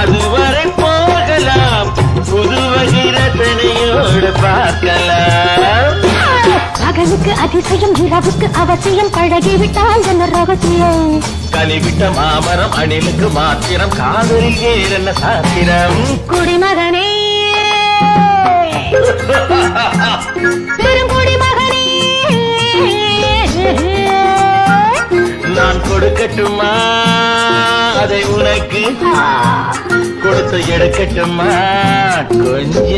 அதுவரை போகலாம். புது வகை ரத்தனையோடு பார்க்கலாம். பகலுக்கு அதிசயம் இரவுக்கு அவசியம் பழகிவிட்டால் என்ன ரகசியம்? கனிவிட்ட மாமரம் அணிலுக்கு மாத்திரம் காதலில் வேறு என்ன சாத்திரம்? குடிமகனே! பெருங்குடிமகனே! நான் கொடுக்கட்டுமா? அதை உனக்கு கொடுத்து எடுக்கட்டுமா? கொஞ்சம்